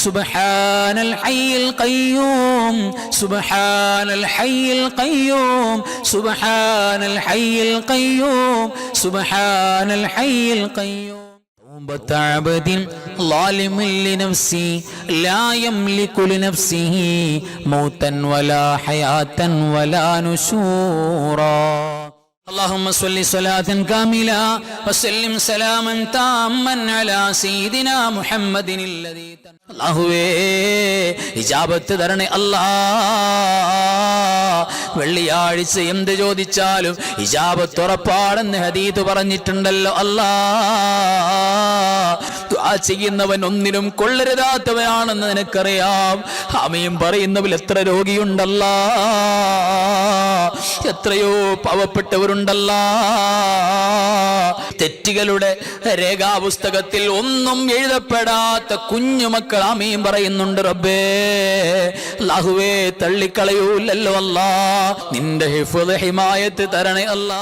سبحان الحي القيوم سبحان الحي القيوم سبحان الحي القيوم سبحان الحي القيوم توبة عبد ظالم لنفسي لا يملك لنفسه موتا ولا حياة ولا نشورا اللهم صل صلاة كاملة وسلم سلاما تاما على سيدنا محمد الذي അള്ളാഹുവേ ഇജാബത്ത് തരണേ അല്ലാ വെള്ളിയാഴ്ച എന്ത് ചോദിച്ചാലും ഇജാബത്ത് ഉറപ്പാടെന്ന് ഹദീത് പറഞ്ഞിട്ടുണ്ടല്ലോ അല്ലാ ദുആ ചെയ്യുന്നവൻ ഒന്നിനും കൊള്ളരുതാത്തവനാണെന്ന് നിനക്കറിയാം ആമയും പറയുന്നവൽ എത്ര രോഗിയുണ്ടല്ല എത്രയോ പാവപ്പെട്ടവരുണ്ടല്ല. തെറ്റുകളുടെ രേഖാപുസ്തകത്തിൽ ഒന്നും എഴുതപ്പെടാത്ത കുഞ്ഞുമക്കൾ ആമയും പറയുന്നുണ്ട് റബ്ബേ. ലാഹുവേ തള്ളിക്കളയൂല്ലോ അല്ല. നിന്റെ ഹിഫുദ് ഹിമായത്ത് തരണേ അല്ലാ.